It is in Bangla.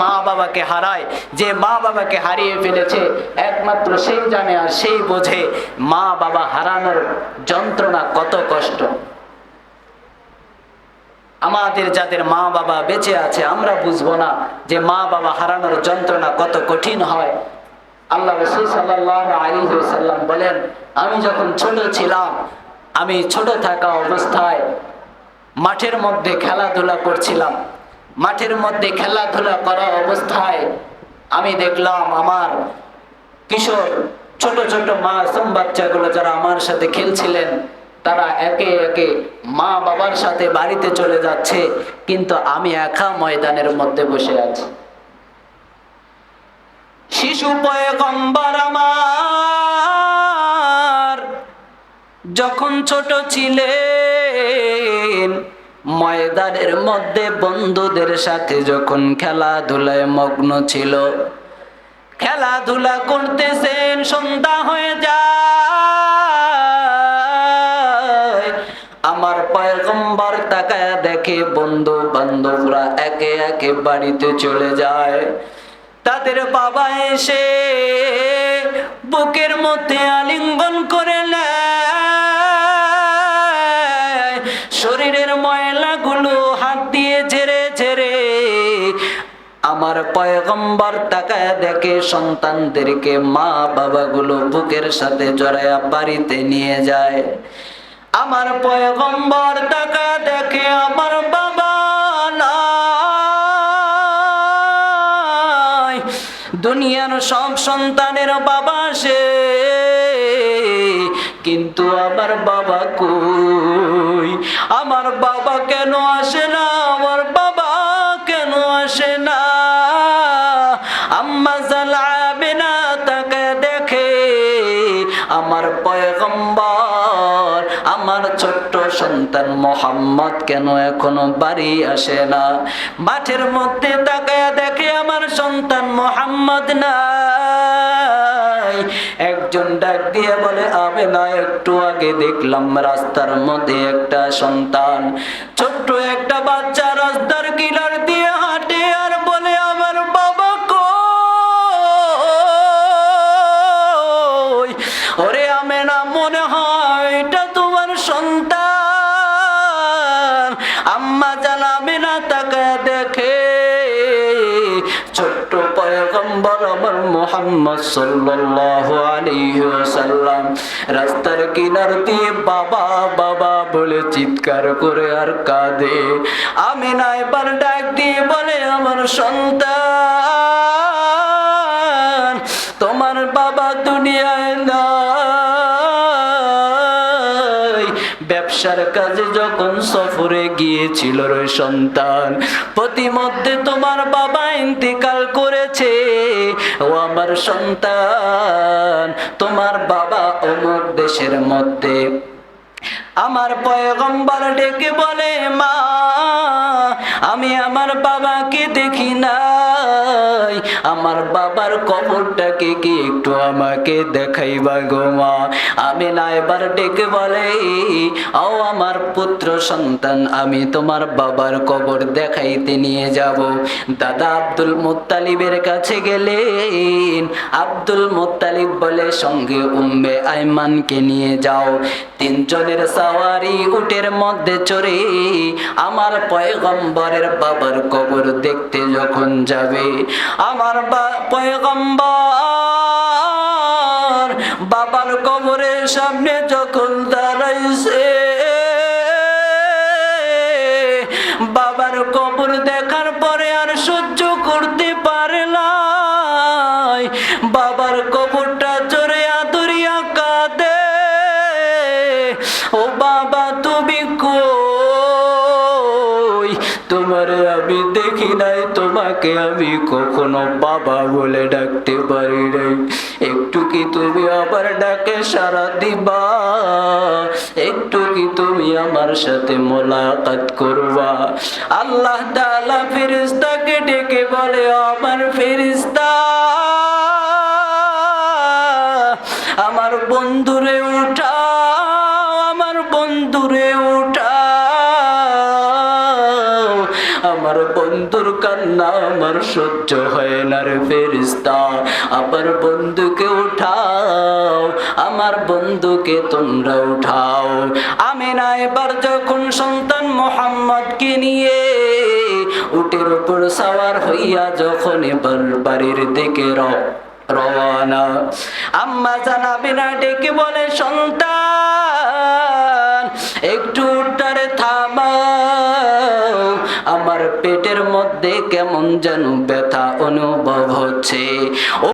মা বাবাকে হারায়, যে মা বাবাকে হারিয়ে ফেলেছে, একমাত্র সেই জানে আর সেই বোঝে মা বাবা হারানোর যন্ত্রণা কত কষ্ট। আমাদের যাদের মা বাবা বেঁচে আছে, আমরা বুঝব না যে মা বাবা হারানোর যন্ত্রণা কত কঠিন হয়। আল্লাহ রসুল সাল্লাহ আলী সাল্লাম বলেন, আমি যখন ছোট ছিলাম, আমি ছোট থাকা অবস্থায় মাঠের মধ্যে খেলাধুলা করছিলাম। মাঠের মধ্যে খেলাধুলা করা অবস্থায় আমি দেখলাম আমার কিশোর, ছোট ছোট মাসুম বাচ্চাগুলো যারা আমার সাথে খেলছিলেন, তারা একে একে মা বাবার সাথে বাড়িতে চলে যাচ্ছে, কিন্তু আমি একা ময়দানের মধ্যে বসে আছি। শিশু পয়গম্বর আমার, যখন ছোট ছিলেন ময়দানের মধ্যে বন্ধুদের সাথে যখন খেলাধুলায় মগ্ন ছিল, খেলাধুলা করতেছেন, সন্ধ্যা হয়ে যায়। আমার পয়গম্বর তাকায় দেখে বন্ধু বান্ধবরা একে একে বাড়িতে চলে যায়। তাদের বাবা এসে বুকের মধ্যে আলিঙ্গন করে নেয়। শরীরের ময়লাগুলো আমার পয়গম্বর তাকায় দেখে সন্তানদেরকে মা বাবাগুলো বুকের সাথে জড়ায়া বাড়িতে নিয়ে যায়। আমার পয়গম্বর তাকায় দেখে আমার বাবা নাই। দুনিয়ার সব সন্তানের বাবা সে, কিন্তু আমার বাবা কই? আমার বাবা কেন আসে না? আমার পয়গম্বর, আমার ছোট্ট সন্তান মোহাম্মদ কেন এখনও বাড়ি আসে না? মাঠের মধ্যে তাকায় দেখে আমার সন্তান মোহাম্মদ নাই। একজন ডাক দিয়ে বলে আমি না, একটু আগে দেখলাম রাস্তার মধ্যে একটা সন্তান। ছোট্ট একটা বাচ্চা রাস্তার কিনার দিয়ে না মনে হয় এটা তোমার সন্তান। আম্মা জানাবে না তাকে দেখে ছোট্ট পয়গম্বর আমার মোহাম্মদ সাল্লাল্লাহু আলাইহি ওয়াসাল্লাম রাস্তার কিনার দিয়ে বাবা বাবা বলে চিৎকার করে আর কাঁদে। আমি না এবার ডাক দিয়ে বলে, আমার সন্তান ব্যবসার কাজে যখন সফরে গিয়েছিল ওই সন্তান, প্রতিমধ্যে তোমার বাবা ইন্তিকাল করেছে। ও আমার সন্তান, তোমার বাবা অমুক দেশের মধ্যে। আমার পয়গম্বর ডেকে বলে, মা, আমি আমার বাবাকে দেখি নাই। আমার বাবার কবরটাকে কি একটু আমাকে দেখাইবা গো মা? আমি না এবার ডেকে বলে, ও আমার পুত্র সন্তান, আমি তোমার বাবার কবর দেখাইতে নিয়ে যাব। দাদা আব্দুল মুত্তালিবের কাছে গেলেন। আব্দুল মুত্তালিব বলে, সঙ্গে উম্মে আইমানকে নিয়ে যাও। তিনজনের সাওয়ারি উটের মধ্যে চড়ে আমার পয়গম্বরের বাবার কবর দেখতে যখন যাবে। আমার পয়গম্বর বাবার কবরের সামনে যখন দাঁড়াইছে বাবার কবর দেখার তোমার আমি দেখি নাই, তোমাকে আমি কখনো বাবা বলে ডাকতে পারি নাই। একটু কি তুমি আমার ডাকে সারা দিবা? একটু কি তুমি আমার সাথে মোলাকাত করবা? আল্লাহ তাআলা ফেরেশতাকে ডেকে বলে আমার ফেরেশতা সহ্য হয় না রে ফেরিস্তা আমার বন্ধুকে উঠাও, আমার বন্ধুকে তোমরা উঠাও। আমি না এবার যখন সন্তান মোহাম্মদকে নিয়ে উটের উপর সাওয়ার হইয়া যখন এবার বাড়ির দিকে র, রওয়ানা, আম্মা জানাবি না ডেকে বলে, সন্তান, একটু উঠারে থামাও। আমার পেটের মধ্যে কেমন যেন ব্যথা অনুভব হচ্ছে।